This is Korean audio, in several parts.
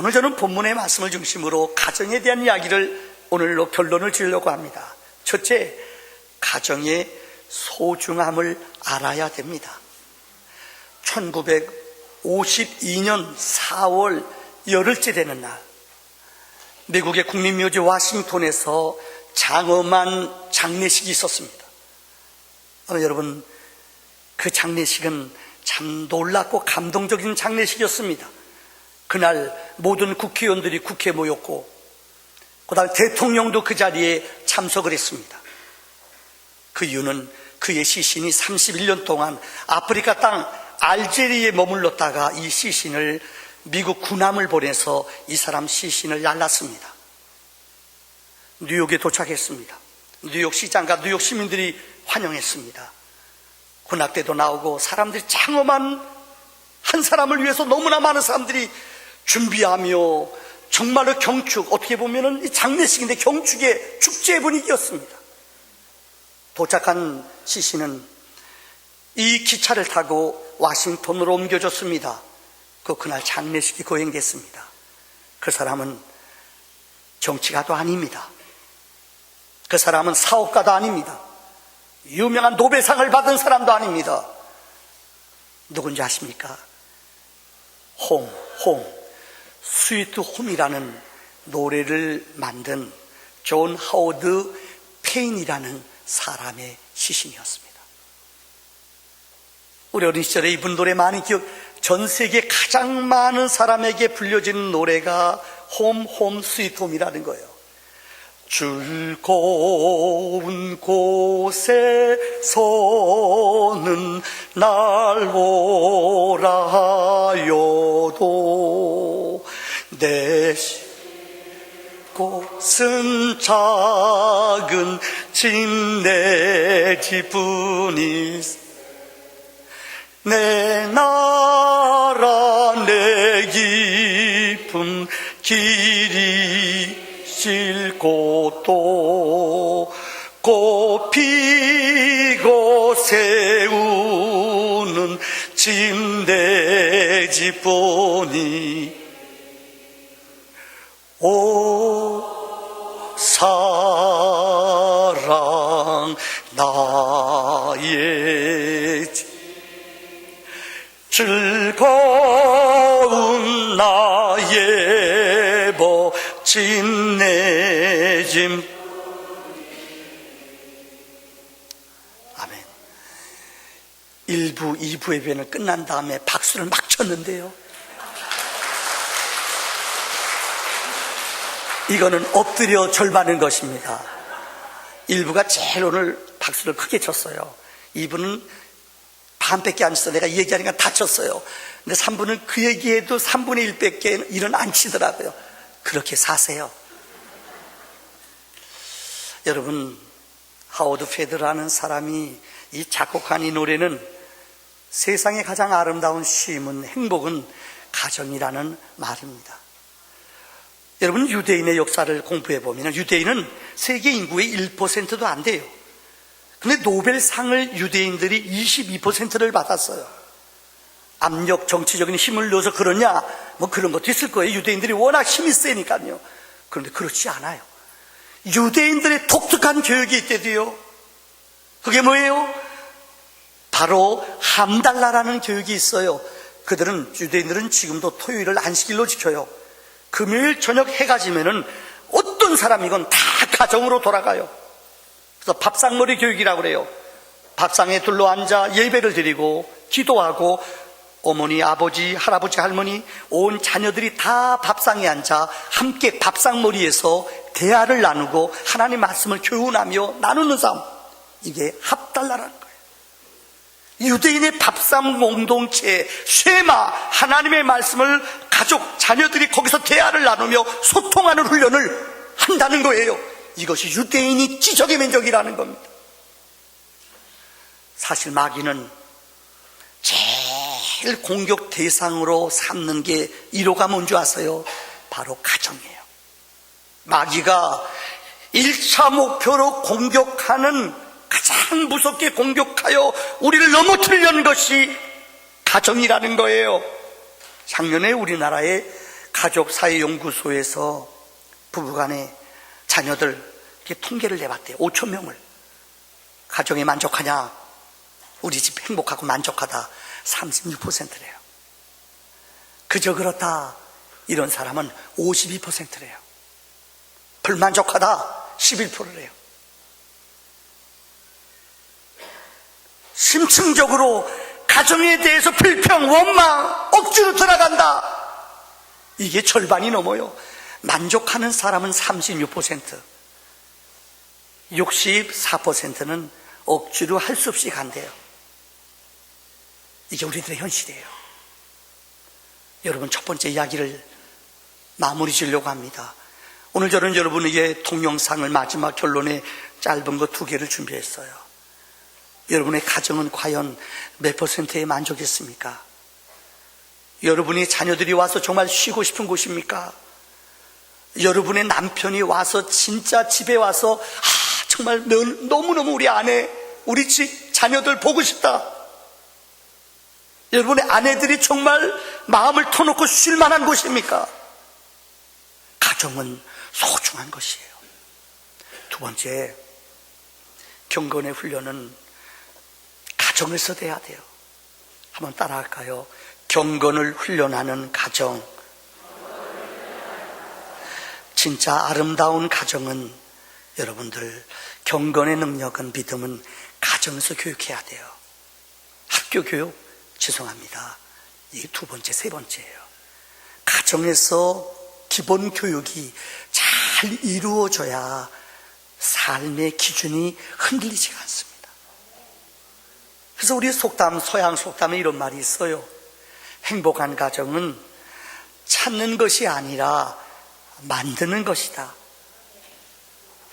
오늘 저는 본문의 말씀을 중심으로 가정에 대한 이야기를 오늘로 결론을 지으려고 합니다. 첫째, 가정의 소중함을 알아야 됩니다. 1952년 4월 열흘째 되는 날, 미국의 국립묘지 워싱턴에서 장엄한 장례식이 있었습니다. 어, 여러분, 그 장례식은 참 놀랍고 감동적인 장례식이었습니다. 그날 모든 국회의원들이 국회에 모였고, 그 다음 대통령도 그 자리에 참석을 했습니다. 그 이유는 그의 시신이 31년 동안 아프리카 땅 알제리에 머물렀다가 이 시신을 미국 군함을 보내서 이 사람 시신을 날랐습니다. 뉴욕에 도착했습니다. 뉴욕 시장과 뉴욕 시민들이 환영했습니다. 군악대도 나오고 사람들이 장엄한 한 사람을 위해서 너무나 많은 사람들이 준비하며 정말로 경축, 어떻게 보면 장례식인데 경축의 축제 분위기였습니다. 도착한 시신은 이 기차를 타고 와싱턴으로 옮겨졌습니다. 그 그날 장례식이 거행됐습니다. 그 사람은 정치가도 아닙니다. 그 사람은 사업가도 아닙니다. 유명한 노벨상을 받은 사람도 아닙니다. 누군지 아십니까? 홈, 홈, 스위트 홈이라는 노래를 만든 존 하워드 페인이라는 사람의 시신이었습니다. 우리 어린 시절에 이분 노래 많이 기억, 전 세계 가장 많은 사람에게 불려지는 노래가 홈, 홈, 스위트 홈이라는 거예요. 즐거운 곳에서는 날 오라여도 내 곳은 작은 집내 집뿐이 내 나라 내 깊은 길이 싣고 또 꽃 피고 세우는 침대 집뿐이 오 사랑 나의 집. 즐거운 나의 멋진 내짐. 아멘. 1부, 2부 예배는 끝난 다음에 박수를 막 쳤는데요 이거는 엎드려 절받는 것입니다 1부가 제일 오늘 박수를 크게 쳤어요 2부는 반밖에 안 쳤어. 내가 이 얘기하니까 다쳤어요. 근데 3분은 그 얘기해도 3분의 1밖에 일은 안 치더라고요. 그렇게 사세요. 여러분, 하워드 페드라는 사람이 이 작곡한 이 노래는 세상에 가장 아름다운 쉼은 행복은 가정이라는 말입니다. 여러분, 유대인의 역사를 공부해 보면 유대인은 세계 인구의 1%도 안 돼요. 근데 노벨상을 유대인들이 22%를 받았어요. 압력, 정치적인 힘을 넣어서 그러냐? 뭐 그런 것도 있을 거예요. 유대인들이 워낙 힘이 세니까요. 그런데 그렇지 않아요. 유대인들의 독특한 교육이 있대도요. 그게 뭐예요? 바로 함달라라는 교육이 있어요. 그들은, 유대인들은 지금도 토요일을 안식일로 지켜요. 금요일 저녁 해가 지면은 어떤 사람이건 다 가정으로 돌아가요. 그래서 밥상머리 교육이라고 그래요. 밥상에 둘러앉아 예배를 드리고 기도하고 어머니, 아버지, 할아버지, 할머니 온 자녀들이 다 밥상에 앉아 함께 밥상머리에서 대화를 나누고 하나님 말씀을 교훈하며 나누는 삶 이게 합달라라는 거예요. 유대인의 밥상 공동체 쉐마 하나님의 말씀을 가족 자녀들이 거기서 대화를 나누며 소통하는 훈련을 한다는 거예요. 이것이 유대인이 지적의 면적이라는 겁니다. 사실 마귀는 제일 공격 대상으로 삼는 게 이로가 뭔지 아세요? 바로 가정이에요. 마귀가 1차 목표로 공격하는 가장 무섭게 공격하여 우리를 넘어뜨리려는 것이 가정이라는 거예요. 작년에 우리나라에 가족 사회 연구소에서 부부간의 자녀들 통계를 내봤대요. 5천 명을 가정에 만족하냐? 우리 집 행복하고 만족하다 36%래요. 그저 그렇다 이런 사람은 52%래요. 불만족하다 11%래요. 심층적으로 가정에 대해서 불평, 원망, 억지로 들어간다. 이게 절반이 넘어요. 만족하는 사람은 36%, 64%는 억지로 할 수 없이 간대요. 이게 우리들의 현실이에요. 여러분, 첫 번째 이야기를 마무리 지으려고 합니다. 오늘 저는 여러분에게 동영상을 마지막 결론에 짧은 거 두 개를 준비했어요. 여러분의 가정은 과연 몇 퍼센트에 만족했습니까? 여러분의 자녀들이 와서 정말 쉬고 싶은 곳입니까? 여러분의 남편이 와서 진짜 집에 와서 아, 정말 너무너무 우리 아내, 우리 집 자녀들 보고 싶다. 여러분의 아내들이 정말 마음을 터놓고 쉴 만한 곳입니까? 가정은 소중한 것이에요. 두 번째, 경건의 훈련은 가정에서 돼야 돼요. 한번 따라할까요? 경건을 훈련하는 가정. 진짜 아름다운 가정은 여러분들 경건의 능력은 믿음은 가정에서 교육해야 돼요. 학교 교육 죄송합니다. 이게 두 번째, 세 번째예요. 가정에서 기본 교육이 잘 이루어져야 삶의 기준이 흔들리지가 않습니다. 그래서 우리 속담, 서양 속담에 이런 말이 있어요. 행복한 가정은 찾는 것이 아니라 만드는 것이다.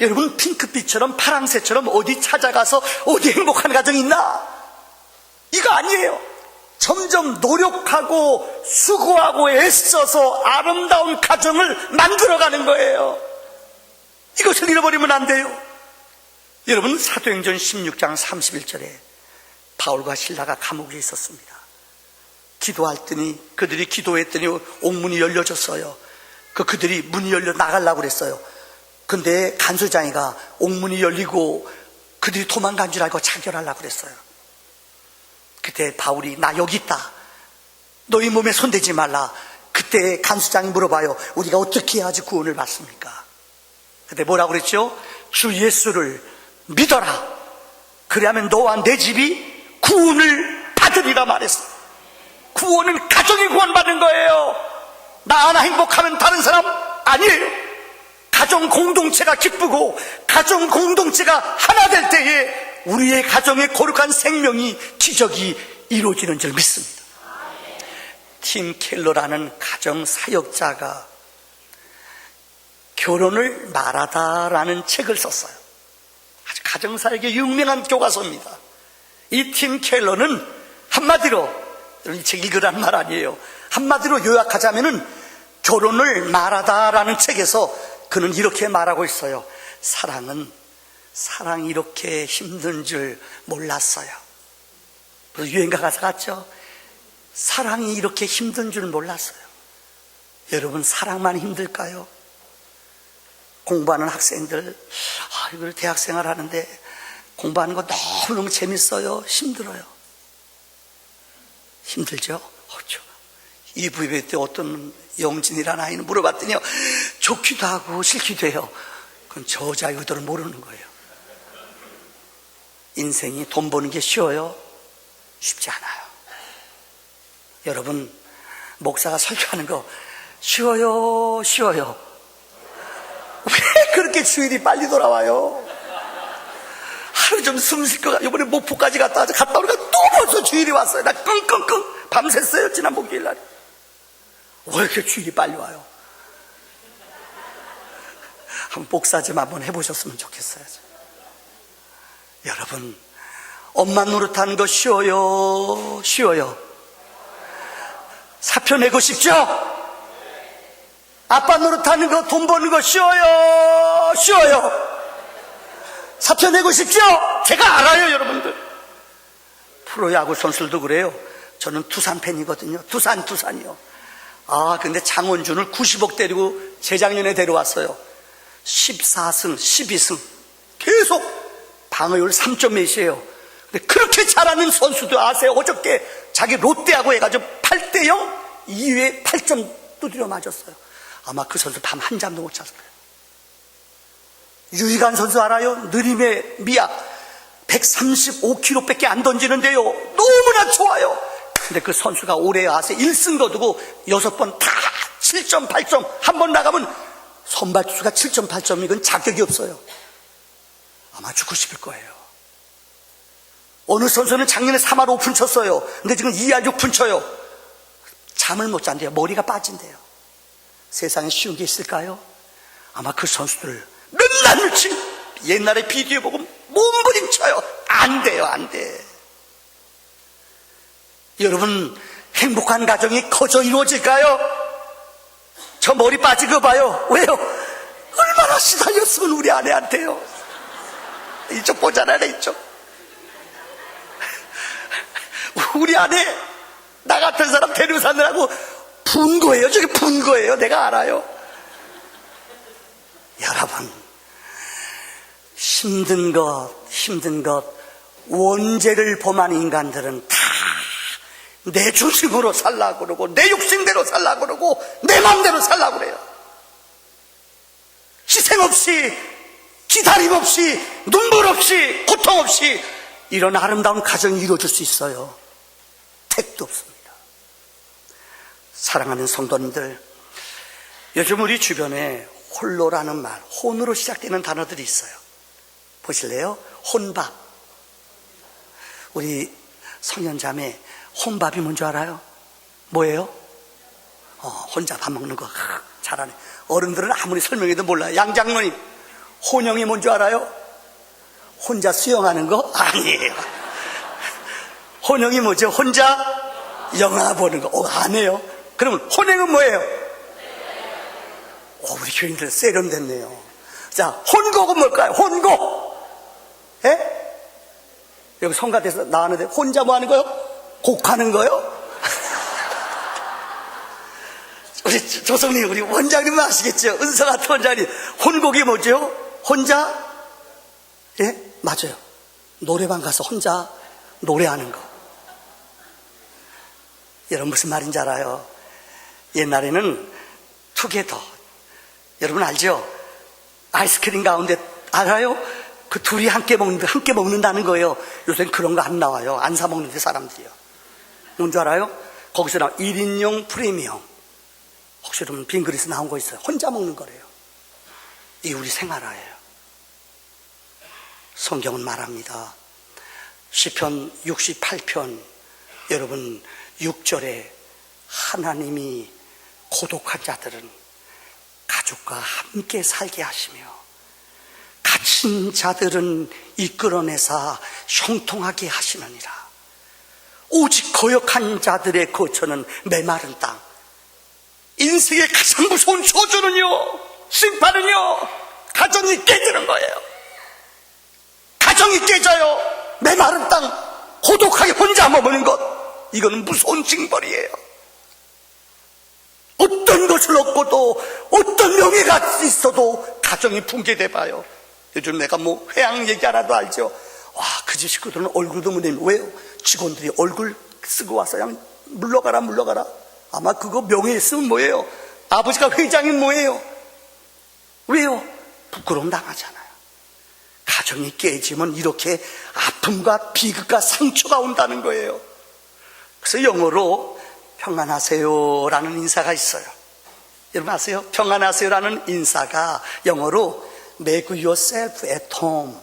여러분, 핑크빛처럼 파랑새처럼 어디 찾아가서 어디 행복한 가정이 있나? 이거 아니에요. 점점 노력하고 수고하고 애써서 아름다운 가정을 만들어가는 거예요. 이것을 잃어버리면 안 돼요. 여러분, 사도행전 16장 31절에 바울과 신라가 감옥에 있었습니다. 기도할 때니 그들이 기도했더니 옥문이 열려졌어요. 그 그들이 문이 열려 나가려고 그랬어요. 근데 간수장이가 옥문이 열리고 그들이 도망간 줄 알고 차결하려고 그랬어요. 그때 바울이 나 여기 있다. 너희 몸에 손대지 말라. 그때 간수장이 물어봐요. 우리가 어떻게 해야지 구원을 받습니까? 그때 뭐라고 그랬죠? 주 예수를 믿어라. 그래야면 너와 내 집이 구원을 받으리라 말했어. 구원은 가정이 구원받는 거예요. 나 하나 행복하면 다른 사람 아니에요. 가정 공동체가 기쁘고 가정 공동체가 하나 될 때에 우리의 가정의 거룩한 생명이 기적이 이루어지는 줄 믿습니다. 팀 켈러라는 가정 사역자가 결혼을 말하다라는 책을 썼어요. 아주 가정 사역에 유명한 교과서입니다. 이 팀 켈러는 한마디로 이 책 읽으라는 말 아니에요. 한마디로 요약하자면은 결혼을 말하다라는 책에서 그는 이렇게 말하고 있어요. 사랑은 사랑이 이렇게 힘든 줄 몰랐어요. 그래서 유행가 가사 같죠? 사랑이 이렇게 힘든 줄 몰랐어요. 여러분 사랑만 힘들까요? 공부하는 학생들, 아, 이걸 대학생활 하는데 공부하는 거 너무너무 재밌어요. 힘들어요. 힘들죠? 어죠. 이 부입회 때 어떤 영진이라는 아이는 물어봤더니요. 좋기도 하고 싫기도 해요. 그건 저자의 의도를 모르는 거예요. 인생이 돈 버는 게 쉬워요? 쉽지 않아요. 여러분, 목사가 설교하는 거 쉬워요, 쉬워요. 왜 그렇게 주일이 빨리 돌아와요? 하루 좀 숨쉴것 같아. 이번에 목포까지 갔다 와서 갔다 오니까 또 벌써 주일이 왔어요. 나 끙끙끙 밤샜어요. 지난 목요일 날. 왜 이렇게 주일이 빨리 와요? 한번 복사 좀 한번 해보셨으면 좋겠어요. 여러분, 엄마 노릇하는 거 쉬워요? 쉬워요? 사표 내고 싶죠? 아빠 노릇하는 거 돈 버는 거 쉬워요? 쉬워요? 사표 내고 싶죠? 제가 알아요, 여러분들. 프로야구 선수들도 그래요. 저는 두산 팬이거든요. 두산, 두산이요. 아, 근데 장원준을 90억 데리고 재작년에 데려왔어요. 14승, 12승. 계속 방어율 3점 몇이에요. 근데 그렇게 잘하는 선수도 아세요? 어저께 자기 롯데하고 해가지고 8대 0, 2회에 8점 두드려 맞았어요. 아마 그 선수 밤 한 잠도 못 잤을 거예요. 유희관 선수 알아요? 느림의 미약. 135km밖에 안 던지는데요. 너무나 좋아요. 근데 그 선수가 올해 와서 1승 거두고 6번 다 7점, 8점. 한 번 나가면 선발 투수가 7점, 8점 이건 자격이 없어요. 아마 죽고 싶을 거예요. 어느 선수는 작년에 3할 5푼 쳤어요. 근데 지금 2할 6푼 쳐요. 잠을 못 잔대요. 머리가 빠진대요. 세상에 쉬운 게 있을까요? 아마 그 선수들 맨날 미친 옛날에 비디오 보고 몸부림쳐요. 안 돼요, 안 돼. 여러분, 행복한 가정이 커져 이루어질까요? 저 머리 빠진 거 봐요. 왜요? 얼마나 시달렸으면 우리 아내한테요. 이쪽 보잖아요, 이쪽. 우리 아내, 나 같은 사람 데리고 사느라고 분 거예요. 저게 분 거예요. 내가 알아요. 여러분, 힘든 것, 힘든 것, 원죄를 범한 인간들은 다 내 중심으로 살라고 그러고, 내 욕심대로 살라고 그러고, 내 마음대로 살라고 그래요. 희생 없이, 기다림 없이, 눈물 없이, 고통 없이, 이런 아름다운 가정이 이루어질 수 있어요. 택도 없습니다. 사랑하는 성도님들, 요즘 우리 주변에 홀로라는 말, 혼으로 시작되는 단어들이 있어요. 보실래요? 혼밥. 우리 성년자매 혼밥이 뭔지 알아요? 뭐예요? 어, 혼자 밥 먹는 거 하, 잘하네. 어른들은 아무리 설명해도 몰라요. 양장모님 혼영이 뭔지 알아요? 혼자 수영하는 거 아니에요. 혼영이 뭐죠? 혼자 영화 보는 거. 어, 안 해요. 그러면 혼행은 뭐예요? 오, 우리 교인들 세련됐네요. 자, 혼곡은 뭘까요? 혼곡. 예? 여기 성가대에서 나왔는데 혼자 뭐 하는 거요? 곡하는 거요? 우리 조성님, 우리 원장님은 아시겠죠? 은서같은 원장님. 혼곡이 뭐죠? 혼자? 예? 맞아요. 노래방 가서 혼자 노래하는 거. 여러분 무슨 말인지 알아요? 옛날에는 투게더. 여러분 알죠? 아이스크림 가운데 알아요? 그 둘이 함께 먹는 함께 먹는다는 거예요. 요새는 그런 거 안 나와요. 안 사 먹는데 사람들이요. 뭔지 알아요? 거기서 나 1인용 프리미엄. 혹시 여러분 빈 그릇에 나온 거 있어요? 혼자 먹는 거래요. 이 우리 생활화예요. 성경은 말합니다. 시편 68편 여러분 6절에 하나님이 고독한 자들은 가족과 함께 살게 하시며 갇힌 자들은 이끌어내사 형통하게 하시느니라. 오직 거역한 자들의 거처는 메마른 땅. 인생의 가장 무서운 저주는요, 심판은요, 가정이 깨지는 거예요. 가정이 깨져요. 메마른 땅, 고독하게 혼자 머무는 것. 이거는 무서운 징벌이에요. 어떤 것을 얻고도 어떤 명예가 있어도 가정이 붕괴돼 봐요. 요즘 내가 뭐 회양 얘기 하나도 알죠. 와, 그 집 식구들은 얼굴도 못 내면 왜요? 직원들이 얼굴 쓰고 와서 그냥 물러가라 물러가라. 아마 그거 명예 있으면 뭐예요? 아버지가 회장인 뭐예요? 왜요? 부끄러움 당하잖아요. 가정이 깨지면 이렇게 아픔과 비극과 상처가 온다는 거예요. 그래서 영어로 평안하세요라는 인사가 있어요. 여러분 아세요? 평안하세요라는 인사가 영어로 make yourself at home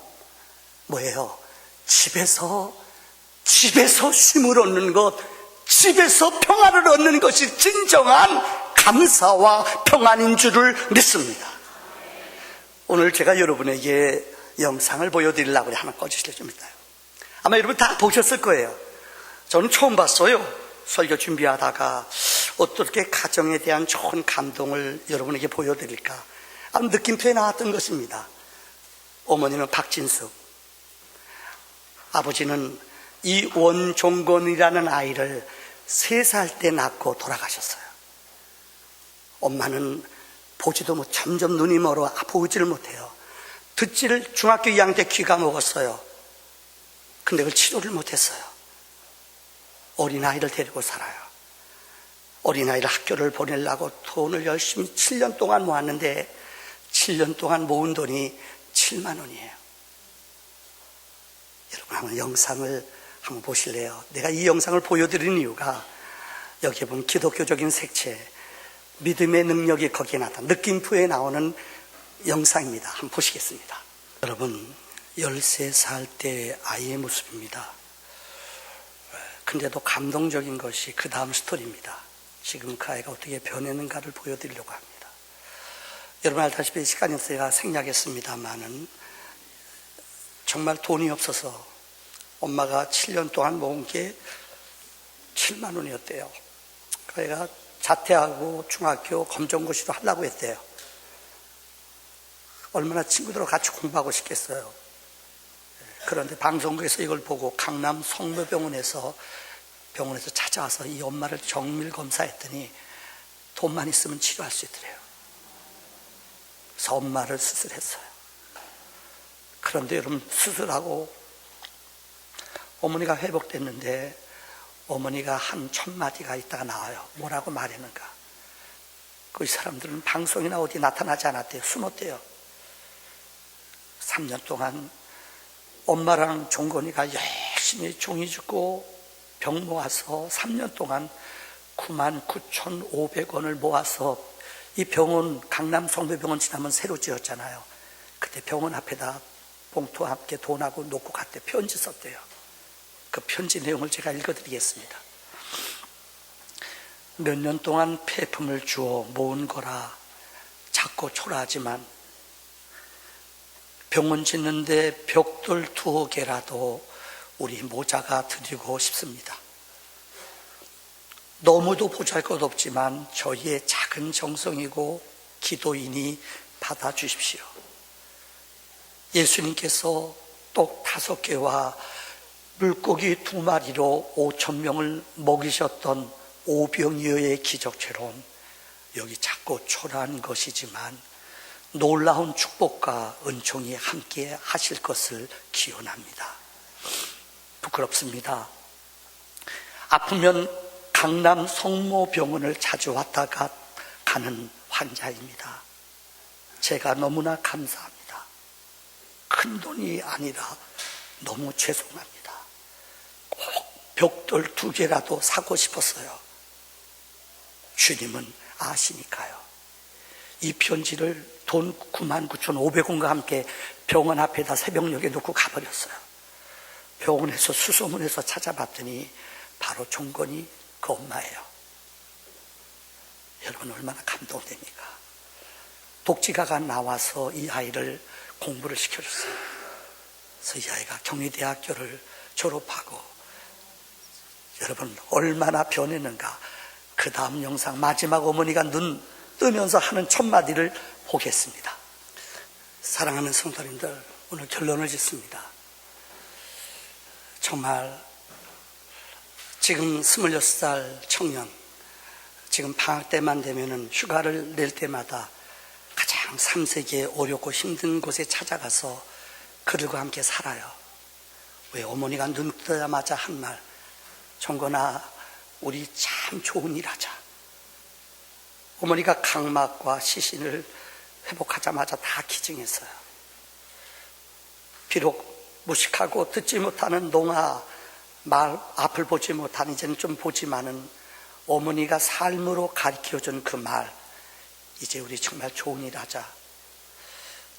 뭐예요? 집에서 집에서 쉼을 얻는 것, 집에서 평안을 얻는 것이 진정한 감사와 평안인 줄을 믿습니다. 오늘 제가 여러분에게 영상을 보여드리려고 하나 꺼주시겠습니다. 아마 여러분 다 보셨을 거예요. 저는 처음 봤어요. 설교 준비하다가 어떻게 가정에 대한 좋은 감동을 여러분에게 보여드릴까. 아무 느낌표에 나왔던 것입니다. 어머니는 박진숙, 아버지는 이 원종건이라는 아이를 세 살 때 낳고 돌아가셨어요. 엄마는 보지도 못, 점점 눈이 멀어 보지를 못해요. 듣지를 중학교 2학년 때 귀가 먹었어요. 근데 그걸 치료를 못했어요. 어린아이를 데리고 살아요. 어린아이를 학교를 보내려고 돈을 열심히 7년 동안 모았는데 7년 동안 모은 돈이 7만 원이에요. 여러분 한번 영상을 한번 보실래요? 내가 이 영상을 보여드리는 이유가 여기에 보면 기독교적인 색채, 믿음의 능력이 거기에 나타 느낌표에 나오는 영상입니다. 한번 보시겠습니다. 여러분 13살 때 아이의 모습입니다. 근데도 감동적인 것이 그 다음 스토리입니다. 지금 그 아이가 어떻게 변했는가를 보여드리려고 합니다. 여러분 알다시피 시간이 없어서 생략했습니다만은 정말 돈이 없어서 엄마가 7년 동안 모은 게 7만 원이었대요. 그 애가 자퇴하고 중학교 검정고시도 하려고 했대요. 얼마나 친구들하고 같이 공부하고 싶겠어요. 그런데 방송국에서 이걸 보고 강남 성모병원에서 병원에서 찾아와서 이 엄마를 정밀 검사했더니 돈만 있으면 치료할 수 있더래요. 그래서 엄마를 수술했어요. 그런데 여러분 수술하고 어머니가 회복됐는데 어머니가 한 첫 마디가 있다가 나와요. 뭐라고 말했는가. 그 사람들은 방송이나 어디 나타나지 않았대요. 숨었대요. 3년 동안 엄마랑 종건이가 열심히 종이 죽고 병 모아서 3년 동안 99,500원을 모아서 이 병원 강남 성도병원 지나면 새로 지었잖아요. 그때 병원 앞에다 봉투와 함께 돈하고 놓고 갔대 편지 썼대요. 그 편지 내용을 제가 읽어드리겠습니다. 몇 년 동안 폐품을 주어 모은 거라 작고 초라하지만 병원 짓는데 벽돌 두어 개라도 우리 모자가 드리고 싶습니다. 너무도 보잘 것 없지만 저희의 작은 정성이고 기도인이 받아 주십시오. 예수님께서 똑 다섯 개와 물고기 두 마리로 오천 명을 먹이셨던 오병이어의 기적처럼 여기 작고 초라한 것이지만 놀라운 축복과 은총이 함께 하실 것을 기원합니다. 부끄럽습니다. 아프면 강남 성모병원을 자주 왔다가 가는 환자입니다. 제가 너무나 감사합니다. 큰 돈이 아니라 너무 죄송합니다. 꼭 벽돌 두 개라도 사고 싶었어요. 주님은 아시니까요. 이 편지를 돈 99,500원과 함께 병원 앞에다 새벽녘에 놓고 가버렸어요. 병원에서 수소문해서 찾아봤더니 바로 종건이 그 엄마예요. 여러분 얼마나 감동됩니까? 독지가가 나와서 이 아이를 공부를 시켜줬어요. 그래서 이 아이가 경희대학교를 졸업하고 여러분 얼마나 변했는가 그 다음 영상 마지막 어머니가 눈 뜨면서 하는 첫 마디를 보겠습니다. 사랑하는 성도님들 오늘 결론을 짓습니다. 정말 지금 26살 청년 지금 방학 때만 되면은 휴가를 낼 때마다 가장 3세기에 어렵고 힘든 곳에 찾아가서 그들과 함께 살아요. 왜 어머니가 눈 뜨자마자 한 말, 정건아, 우리 참 좋은 일 하자. 어머니가 각막과 시신을 회복하자마자 다 기증했어요. 비록 무식하고 듣지 못하는 농아, 말 앞을 보지 못한 이제는 좀 보지만은 어머니가 삶으로 가르쳐준 그 말, 이제 우리 정말 좋은 일 하자.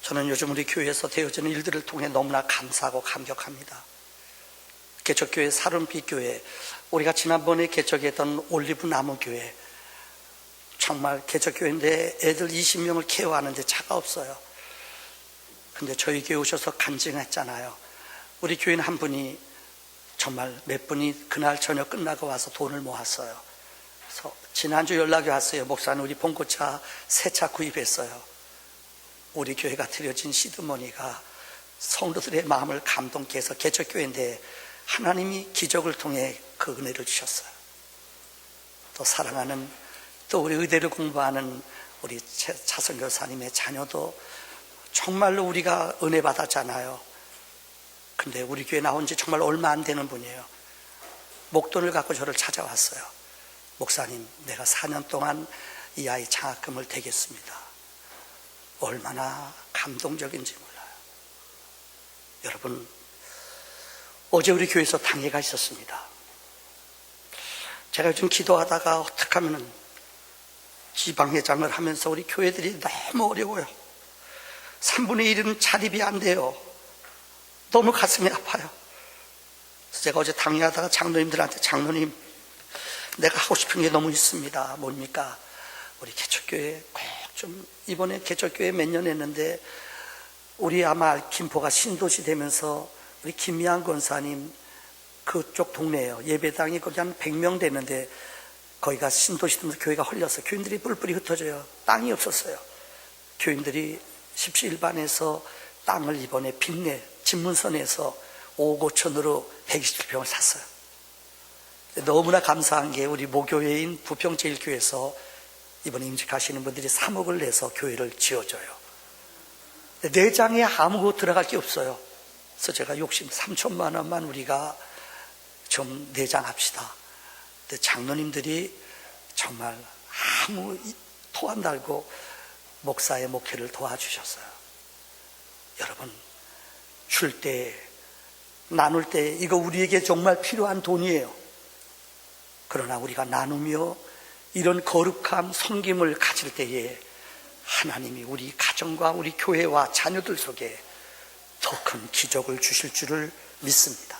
저는 요즘 우리 교회에서 되어지는 일들을 통해 너무나 감사하고 감격합니다. 개척교회 사름빛교회, 우리가 지난번에 개척했던 올리브 나무 교회, 정말 개척교회인데 애들 20명을 케어하는데 차가 없어요. 근데 저희 교회 오셔서 간증했잖아요. 우리 교인 한 분이 정말 몇 분이 그날 저녁 끝나고 와서 돈을 모았어요. 그래서 지난주 연락이 왔어요. 목사님 우리 봉고차 새 차 구입했어요. 우리 교회가 드려진 시드머니가 성도들의 마음을 감동케 해서 개척교회인데 하나님이 기적을 통해 그 은혜를 주셨어요. 또 사랑하는 또 우리 의대를 공부하는 우리 최- 차선 교사님의 자녀도 정말로 우리가 은혜 받았잖아요. 근데 우리 교회 나온 지 정말 얼마 안 되는 분이에요. 목돈을 갖고 저를 찾아왔어요. 목사님, 내가 4년 동안 이 아이 장학금을 대겠습니다. 얼마나 감동적인지 몰라요. 여러분, 어제 우리 교회에서 당회가 있었습니다. 제가 요즘 기도하다가 어떻게 하면은 지방회장을 하면서 우리 교회들이 너무 어려워요. 3분의 1은 자립이 안 돼요. 너무 가슴이 아파요. 제가 어제 당회하다가 장로님들한테 장로님, 내가 하고 싶은 게 너무 있습니다. 뭡니까? 우리 개척교회 꼭 좀 이번에 개척교회 몇 년 했는데 우리 아마 김포가 신도시 되면서 우리 김미양 권사님 그쪽 동네예요. 예배당이 거기 한 100명 되는데 거기가 신도시 되면서 교회가 헐려서 교인들이 뿔뿔이 흩어져요. 땅이 없었어요. 교인들이 십시일반에서 땅을 이번에 빚내 집문선에서 5억 5천으로 120평을 샀어요. 너무나 감사한 게 우리 모교회인 부평제일교회에서 이번에 임직하시는 분들이 3억을 내서 교회를 지어줘요. 내장에 아무것도 들어갈 게 없어요. 그래서 제가 욕심 3천만 원만 우리가 좀 내장합시다. 근데 장로님들이 정말 아무 토안 달고 목사의 목회를 도와주셨어요. 여러분, 줄 때, 나눌 때 이거 우리에게 정말 필요한 돈이에요. 그러나 우리가 나누며 이런 거룩함, 섬김을 가질 때에 하나님이 우리 가정과 우리 교회와 자녀들 속에 더 큰 기적을 주실 줄을 믿습니다.